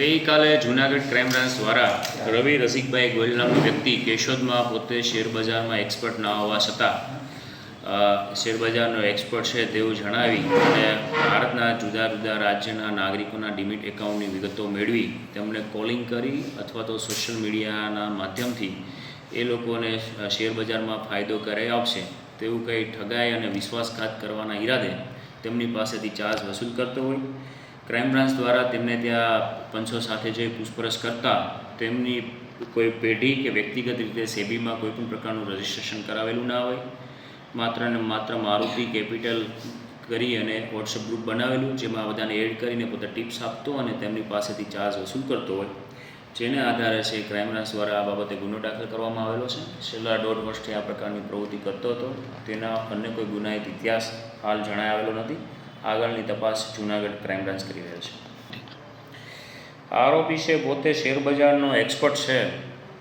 ગઈકાલે Junagadh crime branch દ્વારા રવિ રસિકભાઈ ગોયલ નામનો વ્યક્તિ કેશોદમાં પોતે શેરબજારમાં એક્સપર્ટ ના હોવા છતાં શેરબજારનો એક્સપર્ટ છે તેવું જણાવી અને ભારતના જુદા જુદા રાજ્યના નાગરિકોના ડિમિટ એકાઉન્ટની વિગતો મેળવી, તેમને કોલિંગ કરી અથવા તો સોશિયલ મીડિયાના માધ્યમથી એ લોકોને શેરબજારમાં ફાયદો કરાવી આપશે તેવું કંઈ ઠગાઈ અને વિશ્વાસઘાત કરવાના ઈરાદે તેમની પાસેથી ચાર્જ વસૂલ કરતો હોય. ક્રાઇમ બ્રાન્ચ દ્વારા તેમને ત્યાં પંચો સાથે જઈ પૂછપરછ કરતા, તેમની કોઈ પેઢી કે વ્યક્તિગત રીતે સેબીમાં કોઈ પણ પ્રકારનું રજિસ્ટ્રેશન કરાવેલું ના હોય. માત્ર ને માત્ર મારુતિ કેપિટલ કરી અને વોટ્સઅપ ગ્રુપ બનાવેલું, જેમાં બધાને એડ કરીને પોતે ટિપ્સ આપતો અને તેમની પાસેથી ચાર્જ વસૂલ કરતો હોય. જેને આધારે છે ક્રાઇમ બ્રાન્ચ દ્વારા આ બાબતે ગુનો દાખલ કરવામાં આવેલો છે. છેલ્લા દોઢ વર્ષથી આ પ્રકારની પ્રવૃત્તિ કરતો હતો. તેના અન્ય કોઈ ગુનાહિત ઇતિહાસ હાલ જણાવેલો નથી. આગળની તપાસ જૂનાગઢ ક્રાઇમ બ્રાન્ચ કરી રહ્યો છે. આરોપી છે, પોતે શેરબજારનો એક્સપર્ટ છે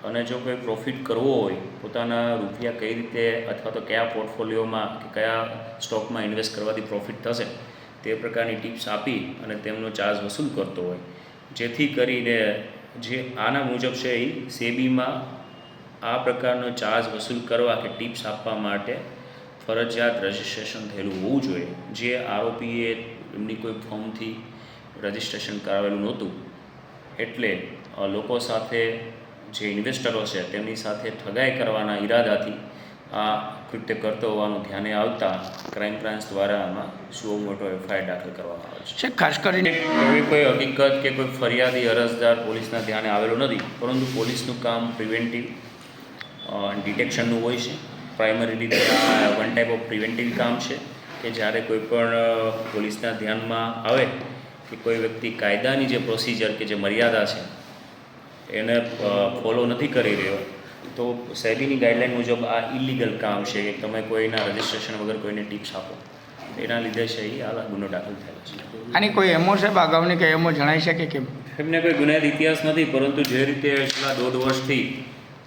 અને જો કોઈ પ્રોફિટ કરવો હોય, પોતાના રૂપિયા કઈ રીતે અથવા તો કયા પોર્ટફોલિયોમાં કે કયા સ્ટોકમાં ઇન્વેસ્ટ કરવાથી પ્રોફિટ થશે, તે પ્રકારની ટિપ્સ આપી અને તેમનો ચાર્જ વસૂલ કરતો હોય. જેથી કરીને જે આના મુજબ છે એ સેબીમાં આ પ્રકારનો ચાર્જ વસૂલ કરવા કે ટિપ્સ આપવા માટે ફરજિયાત રજિસ્ટ્રેશન થયેલું હોવું જોઈએ. જે આરોપીએ એમની કોઈ ફોર્મથી રજિસ્ટ્રેશન કરાવેલું નહોતું. એટલે લોકો સાથે જે ઇન્વેસ્ટરો છે તેમની સાથે ઠગાઈ કરવાના ઈરાદાથી આ કૃત્ય કરતો હોવાનું ધ્યાને આવતા ક્રાઇમ બ્રાન્ચ દ્વારા આમાં સુઓ મોટો એફઆઈઆર દાખલ કરવામાં આવે છે. છે ખાસ કરીને એવી કોઈ હકીકત કે કોઈ ફરિયાદી અરજદાર પોલીસના ધ્યાને આવેલો નથી. પરંતુ પોલીસનું કામ પ્રિવેન્ટિવ ડિટેક્શનનું હોય છે. પ્રાઇમરી રીતે વન ટાઈપ ઓફ પ્રિવેન્ટિવ કામ છે કે જ્યારે કોઈ પણ પોલીસના ધ્યાનમાં આવે કે કોઈ વ્યક્તિ કાયદાની જે પ્રોસિજર કે જે મર્યાદા છે એને ફોલો નથી કરી રહ્યો તો સેબીની ગાઈડલાઇન મુજબ આ ઇલીગલ કામ છે કે તમે કોઈના રજિસ્ટ્રેશન વગર કોઈને ટિપ્સ આપો. એના લીધે છે એ આ ગુનો દાખલ થયેલો છે. આની કોઈ એમો સાહેબ અગાઉની કંઈ એમો જણાઈ શકે કે એમને કોઈ ગુનાહિત ઇતિહાસ નથી પરંતુ જે રીતે છેલ્લા દોઢ વર્ષથી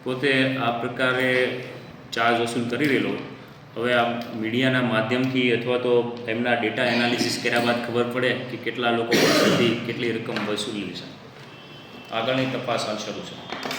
પોતે આ પ્રકારે ચાર્જ વસૂલ કરી રહેલો. હવે આ મીડિયાના માધ્યમથી અથવા તો એમના ડેટા એનાલિસિસ કર્યા બાદ ખબર પડે કે કેટલા લોકો પાસેથી કેટલી રકમ વસૂલી છે. આગળની તપાસ હાલ શરૂ છે.